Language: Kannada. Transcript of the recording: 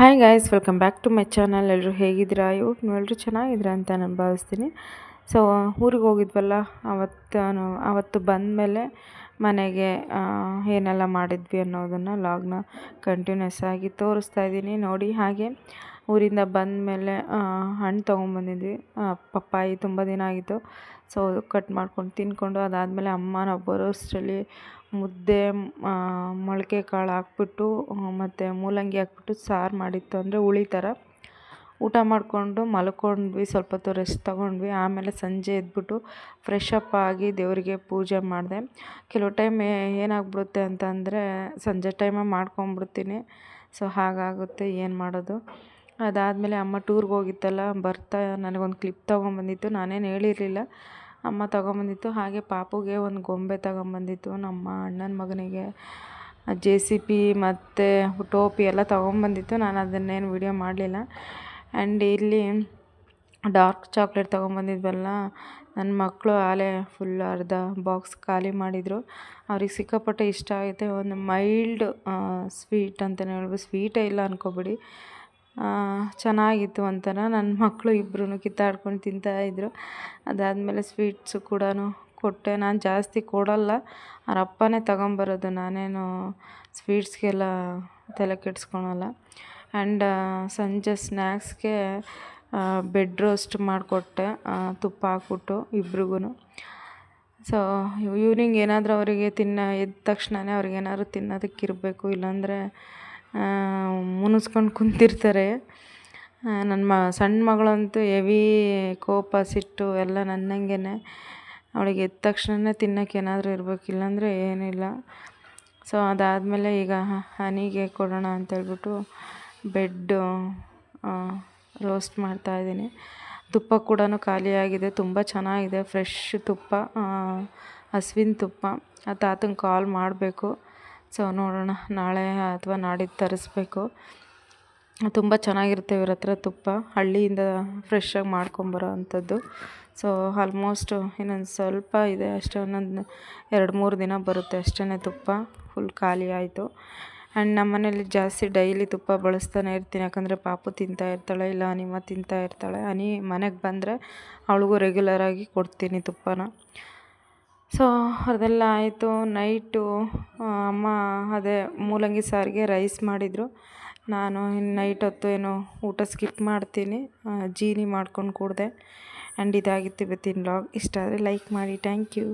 Hi guys welcome back to my channel ಎಲ್ಲರೂ ಹೇಗಿದ್ದೀರಾ? ಇವತ್ತು ನೀವೆಲ್ಲರೂ ಚೆನ್ನಾಗಿದ್ದೀರಾ ಅಂತ ನಾನು ಭಾವಿಸ್ತೀನಿ. ಸೊ ಊರಿಗೆ ಹೋಗಿದ್ವಲ್ಲ, ಅವತ್ತು ಅವತ್ತು ಬಂದಮೇಲೆ ಮನೆಗೆ ಏನೆಲ್ಲ ಮಾಡಿದ್ವಿ ಅನ್ನೋದನ್ನು ಲಾಗ್ನ ಕಂಟಿನ್ಯೂಸ್ ಆಗಿ ತೋರಿಸ್ತಾ ಇದ್ದೀನಿ. ನೋಡಿ ಹಾಗೆ ಊರಿಂದ ಬಂದಮೇಲೆ ಹಣ್ಣು ತೊಗೊಂಬಂದಿದ್ವಿ. ಪಪ್ಪಾಯಿ ತುಂಬ ದಿನ ಆಗಿತ್ತು. ಸೊ ಕಟ್ ಮಾಡ್ಕೊಂಡು ತಿಂದ್ಕೊಂಡು ಅದಾದಮೇಲೆ ಅಮ್ಮ, ನಾವು ಬರೋಷ್ಟರಲ್ಲಿ ಮುದ್ದೆ ಮೊಳಕೆ ಕಾಳು ಹಾಕ್ಬಿಟ್ಟು ಮತ್ತು ಮೂಲಂಗಿ ಹಾಕ್ಬಿಟ್ಟು ಸಾರು ಮಾಡಿತ್ತು. ಅಂದರೆ ಹುಳಿ ಥರ ಊಟ ಮಾಡಿಕೊಂಡು ಮಲ್ಕೊಂಡ್ವಿ, ಸ್ವಲ್ಪ ಹೊತ್ತು ರೆಸ್ಟ್ ತೊಗೊಂಡ್ವಿ. ಆಮೇಲೆ ಸಂಜೆ ಎದ್ಬಿಟ್ಟು ಫ್ರೆಶ್ ಅಪ್ ಆಗಿ ದೇವರಿಗೆ ಪೂಜೆ ಮಾಡಿದೆ. ಕೆಲವು ಟೈಮ್ ಏನಾಗ್ಬಿಡುತ್ತೆ ಅಂತಂದರೆ ಸಂಜೆ ಟೈಮೇ ಮಾಡ್ಕೊಂಬಿಡ್ತೀನಿ ಸೊ ಹಾಗಾಗುತ್ತೆ, ಏನು ಮಾಡೋದು? ಅದಾದಮೇಲೆ ಅಮ್ಮ ಟೂರ್ಗೆ ಹೋಗಿತ್ತಲ್ಲ, ಬರ್ತಾ ನನಗೊಂದು ಕ್ಲಿಪ್ ತೊಗೊಂಬಂದಿತ್ತು. ನಾನೇನು ಹೇಳಿರಲಿಲ್ಲ. ಅಮ್ಮ ತೊಗೊಂಬಂದಿತ್ತು. ಹಾಗೆ ಪಾಪುಗೆ ಒಂದು ಗೊಂಬೆ ತೊಗೊಂಬಂದಿತ್ತು. ನಮ್ಮ ಅಣ್ಣನ ಮಗನಿಗೆ ಜೆ ಸಿ ಪಿ ಮತ್ತು ಟೋಪಿ ಎಲ್ಲ ತೊಗೊಂಬಂದಿತ್ತು. ನಾನು ಅದನ್ನೇನು ವಿಡಿಯೋ ಮಾಡಲಿಲ್ಲ. ಆ್ಯಂಡ್ ಇಲ್ಲಿ ಡಾರ್ಕ್ ಚಾಕ್ಲೇಟ್ ತೊಗೊಂಬಂದಿದ್ವಲ್ಲ ನನ್ನ ಮಕ್ಕಳು ಆಲೆ ಫುಲ್ ಅರ್ಧ ಬಾಕ್ಸ್ ಖಾಲಿ ಮಾಡಿದರು. ಅವ್ರಿಗೆ ಸಿಕ್ಕಾಪಟ್ಟೆ ಇಷ್ಟ ಆಗುತ್ತೆ. ಒಂದು ಮೈಲ್ಡ್ ಸ್ವೀಟ್ ಅಂತಲೇ ಹೇಳ್ಬೋದು. ಸ್ವೀಟೇ ಇಲ್ಲ ಅನ್ಕೋಬೇಡಿ. ಚೆನ್ನಾಗಿತ್ತು ಒಂಥರ ನನ್ನ ಮಕ್ಕಳು ಇಬ್ರೂ ಕಿತ್ತಾಡ್ಕೊಂಡು ತಿಂತಾಯಿದ್ರು ಅದಾದಮೇಲೆ ಸ್ವೀಟ್ಸು ಕೂಡ ಕೊಟ್ಟೆ. ನಾನು ಜಾಸ್ತಿ ಕೊಡಲ್ಲ. ಅವ್ರ ಅಪ್ಪನೇ ತಗೊಂಬರೋದು. ನಾನೇನು ಸ್ವೀಟ್ಸ್ಗೆಲ್ಲ ತಲೆ ಕೆಡಿಸ್ಕೊಳಲ್ಲ. ಆ್ಯಂಡ್ ಸಂಜೆ ಸ್ನ್ಯಾಕ್ಸ್ಗೆ ಬೆಡ್ ರೋಸ್ಟ್ ಮಾಡಿಕೊಟ್ಟೆ. ತುಪ್ಪ ಹಾಕ್ಬಿಟ್ಟು ಇಬ್ರಿಗೂ ಸೊ ಈವ್ನಿಂಗ್ ಏನಾದರೂ ಅವರಿಗೆ ತಿನ್ನೋ, ಎದ್ದ ತಕ್ಷಣವೇ ಅವ್ರಿಗೇನಾದ್ರು ತಿನ್ನೋದಕ್ಕೆ ಇರಬೇಕು ಇಲ್ಲಾಂದರೆ ಮುನಿಸ್ಕೊಂಡು ಕುಂತಿರ್ತಾರೆ. ನನ್ನ ಮ ಸಣ್ಣ ಮಗಳಂತೂ ಹೆವಿ ಕೋಪ, ಸಿಟ್ಟು ಎಲ್ಲ ನನ್ನಂಗೆ ಅವಳಿಗೆ ಎದ್ದ ತಕ್ಷಣವೇ ತಿನ್ನೋಕೆ ಏನಾದರೂ ಇರಬೇಕು, ಇಲ್ಲಾಂದರೆ ಏನಿಲ್ಲ. ಸೊ, ಅದಾದಮೇಲೆ ಈಗ ಹನಿಗೆ ಕೊಡೋಣ ಅಂತೇಳ್ಬಿಟ್ಟು ಬೆಡ್ಡು ರೋಸ್ಟ್ ಮಾಡ್ತಾಯಿದ್ದೀನಿ ತುಪ್ಪ ಕೂಡ ಖಾಲಿಯಾಗಿದೆ, ತುಂಬ ಚೆನ್ನಾಗಿದೆ, ಫ್ರೆಶ್ ತುಪ್ಪ ಹಸುವಿನ ತುಪ್ಪ. ಆ ತಾತಂಗೆ ಕಾಲ್ ಮಾಡಬೇಕು. ಸೊ ನೋಡೋಣ, ನಾಳೆ ಅಥವಾ ನಾಡಿದ್ದು ತರಿಸ್ಬೇಕು. ತುಂಬ ಚೆನ್ನಾಗಿರುತ್ತೆ ಇವ್ರ ಹತ್ರ ತುಪ್ಪ. ಹಳ್ಳಿಯಿಂದ ಫ್ರೆಶ್ಶಾಗಿ ಮಾಡ್ಕೊಂಬರೋ ಅಂಥದ್ದು. ಸೊ ಆಲ್ಮೋಸ್ಟು ಇನ್ನೊಂದು ಸ್ವಲ್ಪ ಇದೆ ಅಷ್ಟೇ, ಒಂದೊಂದು ಎರಡು ಮೂರು ದಿನ ಬರುತ್ತೆ ಅಷ್ಟೇ ತುಪ್ಪ. ಫುಲ್ ಖಾಲಿ ಆಯಿತು. ಆ್ಯಂಡ್ ನಮ್ಮ ಮನೇಲಿ ಜಾಸ್ತಿ ಡೈಲಿ ತುಪ್ಪ ಬಳಸ್ತಾನೆ ಇರ್ತೀನಿ. ಯಾಕಂದರೆ ಪಾಪು ತಿಂತಾ ಇರ್ತಾಳೆ, ಇಲ್ಲ ಅನಿಮ ತಿಂತಾ ಇರ್ತಾಳೆ. ಅನಿ ಮನೆಗೆ ಬಂದರೆ ಅವಳಿಗೂ ರೆಗ್ಯುಲರಾಗಿ ಕೊಡ್ತೀನಿ ತುಪ್ಪನ. ಸೊ, ಅದೆಲ್ಲ ಆಯಿತು. ನೈಟು ಅಮ್ಮ ಅದೇ ಮೂಲಂಗಿ ಸಾರಿಗೆ ರೈಸ್ ಮಾಡಿದರು. ನಾನು ಇನ್ನು ನೈಟ್ ಹೊತ್ತು ಏನೋ ಊಟ ಸ್ಕಿಪ್ ಮಾಡ್ತೀನಿ. ಜೀನಿ ಮಾಡ್ಕೊಂಡು ಕೂಡಿದೆ. ಆ್ಯಂಡ್ ಇದಾಗಿತ್ತು ಇವತ್ತಿನ ಲಾಗ್ ಇಷ್ಟ ಆದರೆ ಲೈಕ್ ಮಾಡಿ. Thank you